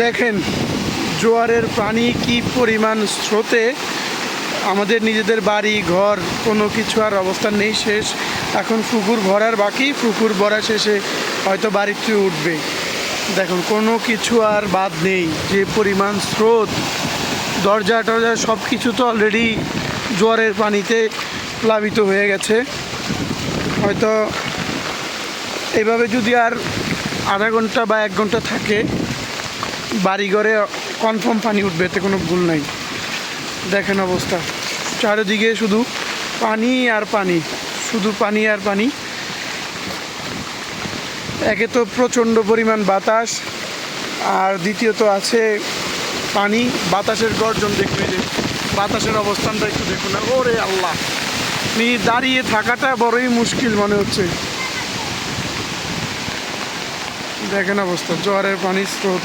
দেখেন, জোয়ারের পানি কি পরিমাণ স্রোতে আমাদের নিজেদের বাড়ি, ঘর, কোনো কিছু আর অবস্থান নেই, শেষ। এখন পুকুর ভরার বাকি, পুকুর ভরা শেষে হয়তো বাড়িতে উঠবে। দেখুন, কোনো কিছু আর বাদ নেই, যে পরিমাণ স্রোত। দরজা টরজা সব কিছু তো অলরেডি জোয়ারের পানিতে প্লাবিত হয়ে গেছে। হয়তো এভাবে যদি আর আধা ঘণ্টা বা এক ঘণ্টা থাকে বাড়িঘরে কনফার্ম পানি উঠবে, এতে কোনো ভুল নাই। দেখেন অবস্থা। চারিদিকে শুধু পানি আর পানি, শুধু পানি আর পানি। একে তো প্রচণ্ড পরিমাণ বাতাস, আর দ্বিতীয়ত আছে পানি। বাতাসের গর্জন দেখবে যে বাতাসের অবস্থানটা একটু দেখুন না। ওরে আল্লাহ! নি দাঁড়িয়ে থাকাটা বড়ই মুশকিল মনে হচ্ছে। দেখেন অবস্থা, জোয়ারের পানি স্রোত।